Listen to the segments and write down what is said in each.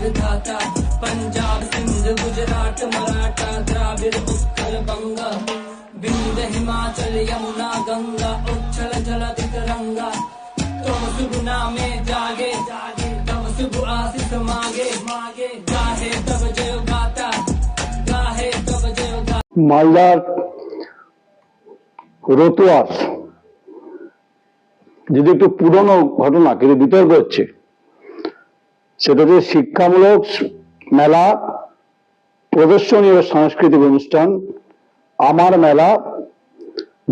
विधाता पंजाब सिंध गुजरात मराठा द्राविड उत्कल बंग विंध हिमाचल यमुना गंगा उच्छल जलधि तरंगा तुम शुभ नामे जागे जागे तब शुभ आशीष मागे मागे गाहे तब जय गाता गाहे तब जय गाता মালদার রতুয়ার যদি একটু পুরনো ঘটনা কিন্তু বিতর্ক হচ্ছে সেটা হচ্ছে শিক্ষামূলক মেলা প্রদর্শনী ও সাংস্কৃতিক অনুষ্ঠান, আমার মেলা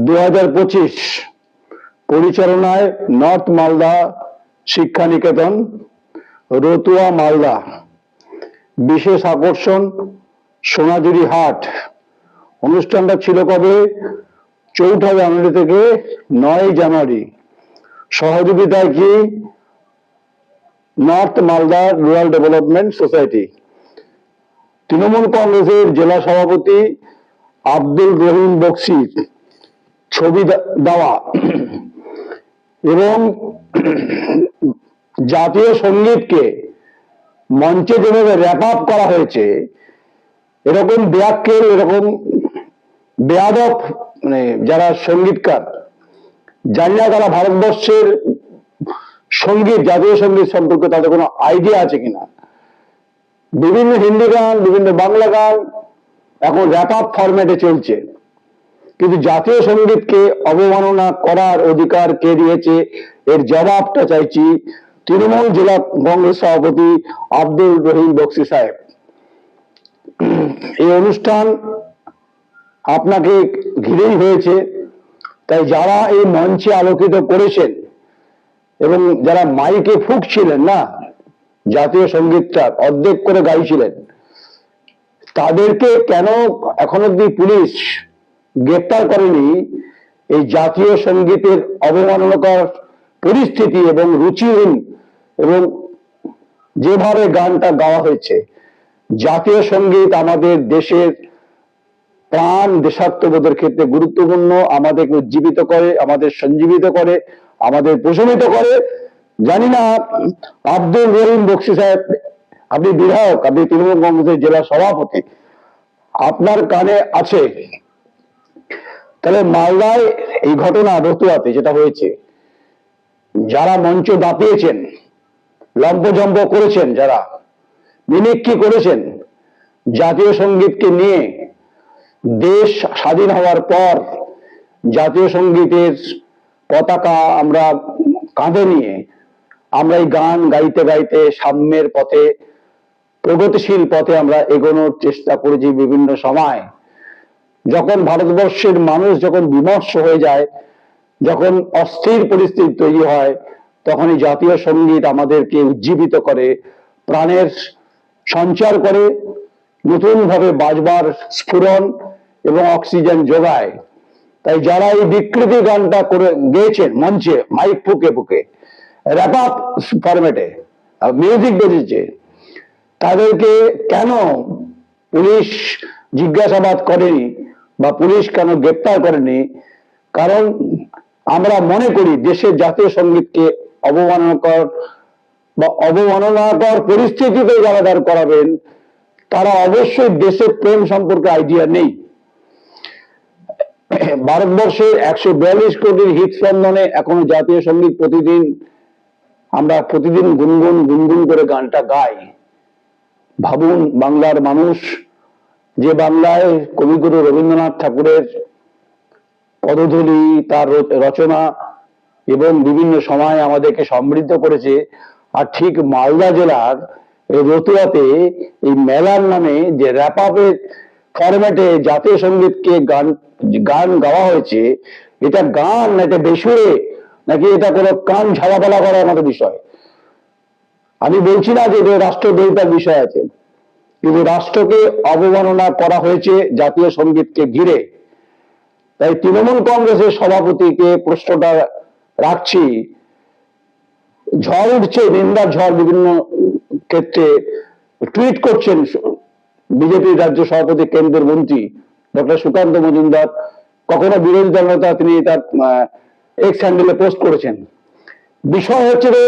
দু পঁচিশ পরিচালনায় নর্থ মালদা শিক্ষা নিকেতন রতুয়া মালদা। বিশেষ আকর্ষণ সোনাঝুরি হাট। অনুষ্ঠানটা ছিল কবে? চৌঠা জানুয়ারি থেকে নয় জানুয়ারি। সহযোগিতায় কি north Malda rural development society Trinamool কংগ্রেসের জেলা সভাপতি আব্দুল রহিম বক্সি ছবি দেওয়া। এবং জাতীয় সঙ্গীতকে মঞ্চে যেভাবে র্যাপ আপ করা হয়েছে, এরকম ব্যাকেল এরকম বেয়াদব মানে যারা সঙ্গীতকার জানি না তারা ভারতবর্ষের সংগীত, জাতীয় সংগীত সম্পর্কে তাদের কোনো আইডিয়া আছে কিনা? বিভিন্ন হিন্দি গান, বিভিন্ন বাংলা গান এখন র্যাপ আপ ফরম্যাটে চলছে। কিন্তু জাতীয় সঙ্গীতকে অবমাননা করার অধিকার কে দিয়েছে? এর জবাবটা চাইছি তৃণমূল জেলা কংগ্রেস সভাপতি আব্দুল রহিম বক্সি সাহেব। এই অনুষ্ঠান আপনাকে ঘিরেই হয়েছে। তাই যারা এই মঞ্চে আলোকিত করেছেন এবং যারা মাইকে ফুঁকছিলেন না, জাতীয় সঙ্গীতটা অর্ধেক করে গাইছিলেন, তাদেরকে কেন এখন অব্দি পুলিশ গ্রেপ্তার করেনি এই জাতীয় সঙ্গীতের অবমাননাকর পরিস্থিতি এবং রুচিহীন এবং যেভাবে গানটা গাওয়া হয়েছে? জাতীয় সংগীত আমাদের দেশের প্রাণ দেশাত্মবোধের ক্ষেত্রে গুরুত্বপূর্ণ, আমাদেরকে উজ্জীবিত করে, আমাদের সঞ্জীবিত করে আমাদের প্রশমিত করে। জানি না, আব্দুল রহিম বক্সি সাহেব, আপনি বিধায়ক, আপনি তৃণমূল কংগ্রেসের জেলা সভাপতি, আপনার কানে আছে। তাহলে মালদায় এই ঘটনা রতুয়াতে যেটা হয়েছে, যারা মঞ্চ দাপিয়েছেন, লম্পজম্প করেছেন যারা, মিমিক্রি করেছেন, জাতীয় সঙ্গীতকে নিয়ে দেশ স্বাধীন হওয়ার পর জাতীয় সঙ্গীতের পতাকা আমরা কাঁধে নিয়ে আমরা এই গান গাইতে গাইতে সাম্যের পথে, প্রগতিশীল পথে আমরা এগোনোর চেষ্টা করেছি বিভিন্ন সময়। যখন ভারতবর্ষের মানুষ যখন বিমর্ষ হয়ে যায়, যখন অস্থির পরিস্থিতি তৈরি হয় তখন এই জাতীয় সংগীত আমাদেরকে উজ্জীবিত করে, প্রাণের সঞ্চার করে নতুন ভাবে বাজবার স্ফুরণ এবং অক্সিজেন যোগায়। তাই যারা এই বিকৃতি গানটা করে গেয়েছেন মঞ্চে মাইক ফুকে ফুকে র্যাপ আপ ফরম্যাটে মিউজিক বেজেছে তাদেরকে কেন পুলিশ জিজ্ঞাসাবাদ করেনি বা পুলিশ কেন গ্রেপ্তার করেনি? কারণ আমরা মনে করি দেশের জাতীয় সঙ্গীতকে অবমাননাকর বা অবমাননাকর পরিস্থিতিতে যারা দাঁড় করাবেন, তারা অবশ্যই দেশের প্রেম সম্পর্কে আইডিয়া নেই। ভারতবর্ষের একশো বিয়াল্লিশ কোটির হিট স্পন্দনে এখনও জাতীয় সংগীত প্রতিদিন আমরা প্রতিদিন গুনগুন গুনগুন করে গানটা গাই। ভাবুন বাংলার মানুষ, যে বাংলায় কবিগুরু রবীন্দ্রনাথ ঠাকুরের পদধূলি, তার রচনা এবং বিভিন্ন সময় আমাদেরকে সমৃদ্ধ করেছে, আর ঠিক মালদা জেলার রতুয়াতে এই মেলার নামে যে র্যাপ আপের ফরম্যাটে জাতীয় সঙ্গীতকে গান গান গাওয়া হয়েছে। এটা গান না এটা বেসুরে, নাকি এটা কোনো কান ঝাড়াপালা করার মতো বিষয়? আমি বলছি না যে রাষ্ট্রদ্রোহিতার বিষয় আছে। কিন্তু রাষ্ট্রকে অবমাননা করা হয়েছে জাতীয় সঙ্গীতকে ঘিরে। তাই তৃণমূল কংগ্রেসের সভাপতিকে প্রশ্নটা রাখছি। ঝড় উঠছে, নিন্দার ঝড় বিভিন্ন ক্ষেত্রে। টুইট করছেন বিজেপির রাজ্য সভাপতি কেন্দ্রের মন্ত্রী ডক্টর সুকান্ত মজুমদার, কখনো বিরোধী দল নেতা তিনি তার এক্স হ্যান্ডেলে পোস্ট করেছেন। বিষয় হচ্ছে যে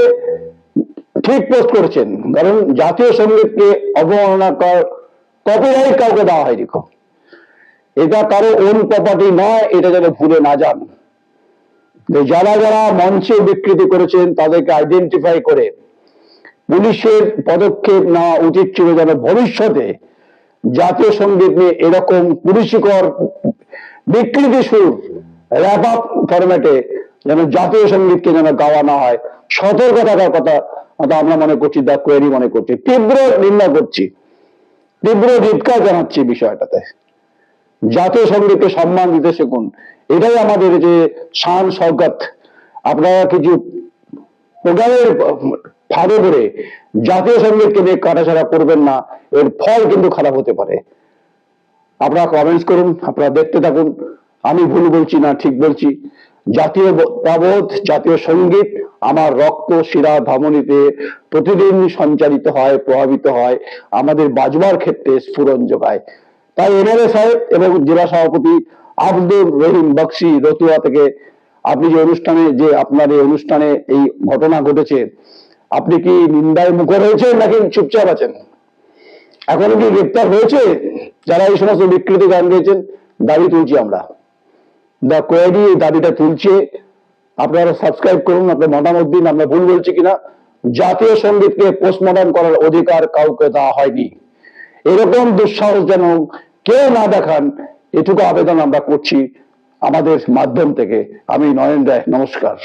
ঠিক পোস্ট করেছেন। কারণ জাতীয় সঙ্গীতকে অবমাননা কর কপিরাইট কাউকে দেওয়া হয়নি খুব এটা কারও ওন প্রপার্টি নয়, এটা যেন ভুলে না যান। যারা যারা মঞ্চে বিকৃতি করেছেন, তাদেরকে আইডেন্টিফাই করে পুলিশের পদক্ষেপ নেওয়া উচিত ছিল যেন ভবিষ্যতে জাতীয় সংগীত নিয়ে এরকম পুলিশিকর বিকৃতি সুর র্যাপ আপ ফরম্যাটে যেন জাতীয় সঙ্গীতকে যেন গাওয়া না হয়। সতর্ক থাকার কথা আমরা মনে করছি, দা কোয়েরি মনে করছি। তীব্র নিন্দা করছি। তীব্র ধিৎকার জানাচ্ছি বিষয়টাতে। জাতীয় সঙ্গীতকে সম্মান দিতে শিখুন। এটাই আমাদের যে শান সৌগত আপনারা কিছু প্রোগ্রামের ফাঁদে করে জাতীয় সঙ্গীতকে নিয়ে কাটাছাড়া করবেন না, এর ফল কিন্তু খারাপ হতে পারে। আপনারা কমেন্টস করুন, আপনারা দেখতে থাকুন। আমি ভুল বলছি না, ঠিক বলছি। জাতীয় প্রবোধ জাতীয় সংগীত আমার রক্ত, শিরা, ধমনীতে প্রতিদিন সঞ্চারিত হয়, প্রভাবিত হয়, আমাদের বাজবার ক্ষেত্রে স্ফুরণ যোগায়। তাই এমএলএ সাহেব এবং জেলা সভাপতি আব্দুর রহিম বক্সি রতুয়া থেকে, আপনি যে অনুষ্ঠানে, যে আপনার এই অনুষ্ঠানে এই ঘটনা ঘটেছে আপনি কি নিন্দায় মুখর হয়েছেন নাকি চুপচাপ আছেন? এখনও কি গ্রেপ্তার হয়েছে? যারা এই সমস্ত বিকৃতি গান গেয়েছেন, দাবি তুলছি আমরা। দ্য কোয়েডি এই দাবিটা তুলছে। আপনারা সাবস্ক্রাইব করুন, আপনার মতামত দিন, আমরা ভুল বলছি কিনা। জাতীয় সঙ্গীতকে পোস্টমর্টম করার অধিকার কাউকে দেওয়া হয়নি। এরকম দুঃসাহস যেন কেউ না দেখান, এটুকু আবেদন আমরা করছি আমাদের মাধ্যম থেকে। আমি নয়ন রায়, নমস্কার।